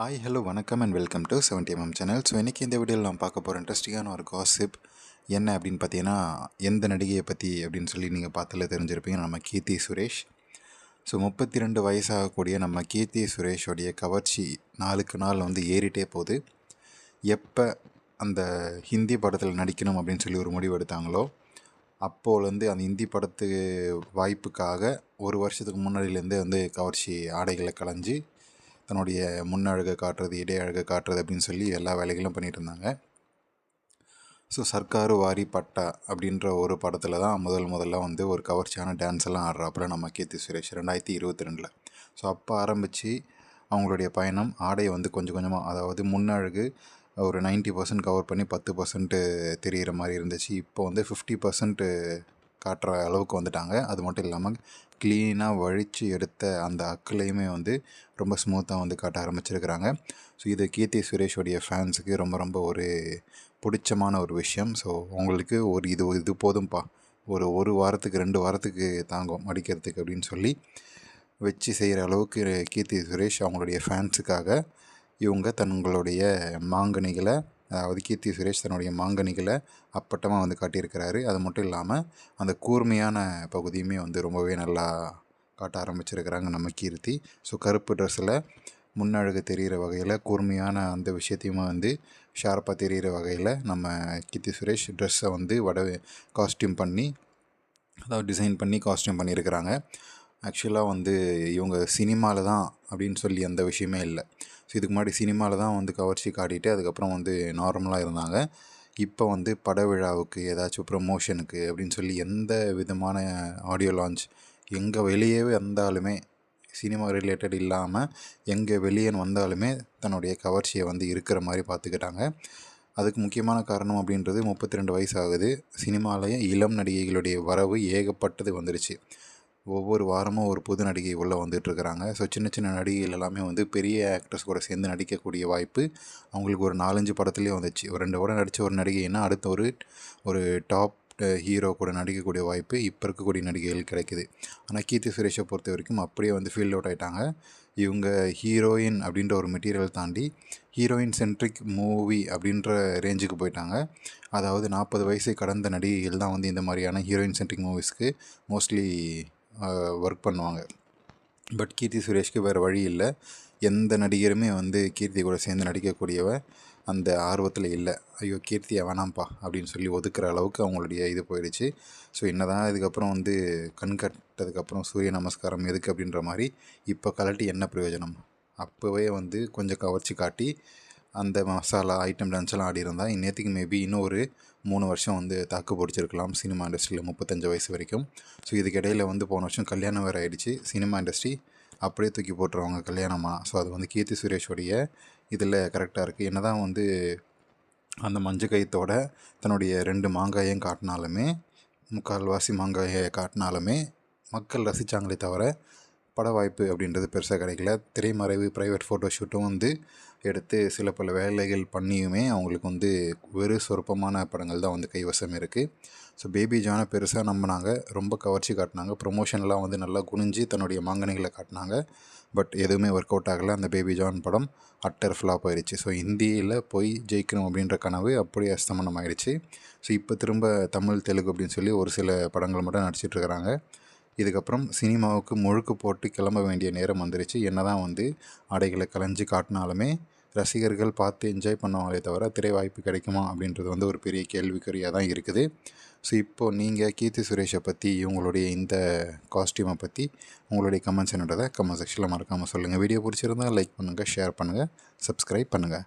Hi hello வணக்கம் and welcome to seventy MM channel so இன்றைக்கி இந்த வீடியோவில் நான் பார்க்க போகிற இன்ட்ரெஸ்டிங்கான ஒரு காசிப் என்ன அப்படின்னு பார்த்தீங்கன்னா எந்த நடிகையை பற்றி அப்படின்னு சொல்லி நீங்கள் பார்த்துல தெரிஞ்சிருப்பீங்க. நம்ம கீர்த்தி சுரேஷ். ஸோ முப்பத்தி ரெண்டு வயசாகக்கூடிய நம்ம கீர்த்தி சுரேஷோடைய கவர்ச்சி நாளுக்கு நாள் வந்து ஏறிட்டே போகுது. எப்போ அந்த ஹிந்தி படத்தில் நடிக்கணும் அப்படின்னு சொல்லி ஒரு முடிவு எடுத்தாங்களோ அப்போலேருந்து அந்த ஹிந்தி படத்து வாய்ப்புக்காக ஒரு வருஷத்துக்கு முன்னாடியிலேருந்தே வந்து கவர்ச்சி ஆடைகளை களைஞ்சி தன்னுடைய முன்னழகை காட்டுறது இடையழகை காட்டுறது அப்படின்னு சொல்லி எல்லா வேலைகளும் பண்ணிகிட்டு இருந்தாங்க ஸோ சர்க்காரு வாரி பட்டா அப்படின்ற ஒரு படத்தில் தான் முதல் முதல்ல வந்து ஒரு கவர்ச்சியான டான்ஸ் எல்லாம் ஆடுறாப்புல நம்ம கீர்த்தி சுரேஷ் ரெண்டாயிரத்தி இருபத்தி ரெண்டில். ஸோ அப்போ ஆரம்பித்து அவங்களுடைய பயணம் ஆடையை வந்து கொஞ்சம் கொஞ்சமாக அதாவது முன்னழகு ஒரு நைன்ட்டி பர்சன்ட் கவர் பண்ணி பத்து பர்சன்ட்டு தெரிகிற மாதிரி இருந்துச்சு. இப்போ வந்து ஃபிஃப்டி பர்சன்ட்டு காட்டுற அளவுக்கு வந்துட்டாங்க. அது மட்டும் இல்லாமல் க்ளீனாக வழித்து எடுத்த அந்த அக்குலையுமே வந்து ரொம்ப ஸ்மூத்தாக வந்து காட்ட ஆரம்பிச்சிருக்கிறாங்க. ஸோ இது கீர்த்தி சுரேஷோடைய ஃபேன்ஸுக்கு ரொம்ப ரொம்ப ஒரு பிடிச்சமான ஒரு விஷயம். ஸோ உங்களுக்கு ஒரு இது இது போதும்ப்பா ஒரு ஒரு வாரத்துக்கு ரெண்டு வாரத்துக்கு தாங்கும் அடிக்கிறதுக்கு அப்படின்னு சொல்லி வச்சு செய்கிற அளவுக்கு கீர்த்தி சுரேஷ் அவங்களுடைய ஃபேன்ஸுக்காக இவங்க தங்களுடைய மாங்கனிகளை அதாவது கீர்த்தி சுரேஷ் தன்னுடைய மாங்கனிகளை அப்பட்டமாக வந்து காட்டியிருக்கிறாரு. அது மட்டும் இல்லாமல் அந்த கூர்மையான பகுதியுமே வந்து ரொம்பவே நல்லா காட்ட ஆரம்பிச்சிருக்கிறாங்க நம்ம கீர்த்தி. ஸோ கருப்பு ட்ரெஸ்ஸில் முன்னழகு தெரிகிற வகையில் கூர்மையான அந்த விஷயத்தையுமே வந்து ஷார்ப்பாக தெரிகிற வகையில் நம்ம கீர்த்தி சுரேஷ் ட்ரெஸ்ஸை வந்து வட காஸ்டியூம் பண்ணி அதாவது டிசைன் பண்ணி காஸ்டியூம் பண்ணியிருக்கிறாங்க. ஆக்சுவலாக வந்து இவங்க சினிமாவில் தான் அப்படின்னு சொல்லி அந்த விஷயமே இல்லை. ஸோ இதுக்கு முன்னாடி சினிமாவில் தான் வந்து கவர்ச்சி காட்டிட்டு அதுக்கப்புறம் வந்து நார்மலாக இருந்தாங்க. இப்போ வந்து பட விழாவுக்கு ஏதாச்சும் ப்ரமோஷனுக்கு அப்படின்னு சொல்லி எந்த விதமான ஆடியோ லான்ச் எங்கே வெளியே வந்தாலுமே சினிமா ரிலேட்டட் இல்லாமல் எங்கே வெளியே வந்தாலுமே தன்னுடைய கவர்ச்சியை வந்து இருக்கிற மாதிரி பார்த்துக்கிட்டாங்க. அதுக்கு முக்கியமான காரணம் அப்படின்றது முப்பத்தி ரெண்டு வயசு ஆகுது. சினிமாலேயே இளம் நடிகைகளுடைய வரவு ஏகப்பட்டது வந்துருச்சு. ஒவ்வொரு வாரமும் ஒரு புது நடிகை உள்ளே வந்துட்டுருக்குறாங்க. ஸோ சின்ன சின்ன நடிகைகள் எல்லாமே வந்து பெரிய ஆக்டர்ஸ் கூட சேர்ந்து நடிக்கக்கூடிய வாய்ப்பு அவங்களுக்கு ஒரு நாலஞ்சு படத்துலேயே வந்துச்சு. ஒரு ரெண்டு படம் நடித்த ஒரு நடிகைன்னா அடுத்த ஒரு ஒரு டாப் ஹீரோ கூட நடிக்கக்கூடிய வாய்ப்பு இப்போ இருக்கக்கூடிய நடிகைகள் கிடைக்குது. ஆனால் கீர்த்தி சுரேஷை பொறுத்த வரைக்கும் அப்படியே வந்து ஃபீல்ட் அவுட் ஆகிட்டாங்க இவங்க ஹீரோயின் அப்படின்ற ஒரு மெட்டீரியல் தாண்டி ஹீரோயின் சென்ட்ரிக் மூவி அப்படின்ற ரேஞ்சுக்கு போயிட்டாங்க. அதாவது நாற்பது வயசை கடந்த நடிகைகள் தான் வந்து இந்த மாதிரியான ஹீரோயின் சென்ட்ரிக் மூவிஸ்க்கு மோஸ்ட்லி ஒர்க் பண்ணுவாங்க. பட் கீர்த்தி சுரேஷ்க்கு வேறு வழி இல்லை. எந்த நடிகருமே வந்து கீர்த்தி கூட சேர்ந்து நடிக்கக்கூடியவ அந்த ஆர்வத்தில் இல்லை. ஐயோ கீர்த்தியை வேணாம்ப்பா அப்படின்னு சொல்லி ஒதுக்குற அளவுக்கு அவங்களுடைய இது போயிடுச்சு. ஸோ என்ன தான் இதுக்கப்புறம் வந்து கண் கட்டதுக்கப்புறம் சூரிய நமஸ்காரம் எதுக்கு அப்படின்ற மாதிரி இப்போ கலட்டி என்ன பிரயோஜனம்? அப்போவே வந்து கொஞ்சம் கவர்ச்சி காட்டி அந்த மசாலா ஐட்டம் டான்ஸ்லாம் ஆடி இருந்தால் இந்நேற்றுக்கு மேபி இன்னும் ஒரு மூணு வருஷம் வந்து தாக்கு பிடிச்சிருக்கலாம் சினிமா இண்டஸ்ட்ரியில் முப்பத்தஞ்சு வயசு வரைக்கும். ஸோ இதுக்கிடையில் வந்து போன வருஷம் கல்யாணம் வேறு ஆகிடுச்சு சினிமா இண்டஸ்ட்ரி அப்படியே தூக்கி போட்டுருவாங்க கல்யாணமாக ஸோ அது வந்து கீர்த்தி சுரேஷோடைய இதில் கரெக்டாக இருக்குது என்ன தான் வந்து அந்த மஞ்சு கைத்தோட தன்னுடைய ரெண்டு மாங்காயும் காட்டினாலுமே முக்கால்வாசி மாங்காயை காட்டினாலுமே மக்கள் ரசித்தாங்களே தவிர பட வாய்ப்பு அப்படின்றது பெருசாக கிடைக்கல. திரைமறைவு ப்ரைவேட் ஃபோட்டோ ஷூட்டும் வந்து எடுத்து சில பல வேலைகள் பண்ணியுமே அவங்களுக்கு வந்து வெறு சொற்பமான படங்கள் தான் வந்து கைவசம் இருக்குது ஸோ பேபி ஜானை பெருசாக நம்பினாங்க. ரொம்ப கவர்ச்சி காட்டினாங்க. ப்ரொமோஷன்லாம் வந்து நல்லா குனிஞ்சு தன்னுடைய மாங்கனிகளை காட்டினாங்க. பட் எதுவுமே ஒர்க் அவுட் ஆகலை. அந்த பேபி ஜான் படம் அட்டர் ஃப்ளாப் ஆயிடுச்சு. ஸோ ஹிந்தியில் போய் ஜெயிக்கணும் அப்படின்ற கனவு அப்படியே அஸ்தமனம் ஆயிடுச்சு. ஸோ இப்போ திரும்ப தமிழ் தெலுங்கு அப்படின்னு சொல்லி ஒரு சில படங்கள் மட்டும் நடிச்சிட்ருக்கிறாங்க இதுக்கப்புறம் சினிமாவுக்கு முழுக்கு போட்டு கிளம்ப வேண்டிய நேரம் வந்துருச்சு. என்ன தான் வந்து ஆடைகளை கலைஞ்சு காட்டினாலுமே ரசிகர்கள் பார்த்து என்ஜாய் பண்ணுவாங்களே தவிர திரை வாய்ப்பு கிடைக்குமா அப்படின்றது வந்து ஒரு பெரிய கேள்விக்குறியாக தான் இருக்குது. ஸோ இப்போது நீங்கள் கீர்த்தி சுரேஷை பற்றி இவங்களுடைய இந்த காஸ்டியூமை பற்றி உங்களுடைய கமெண்ட்ஸ் என்னன்றதை கமெண்ட் செக்ஷனில் மறக்காமல் சொல்லுங்கள் வீடியோ பிடிச்சிருந்தால் லைக் பண்ணுங்கள் ஷேர் பண்ணுங்கள் சப்ஸ்கிரைப் பண்ணுங்கள்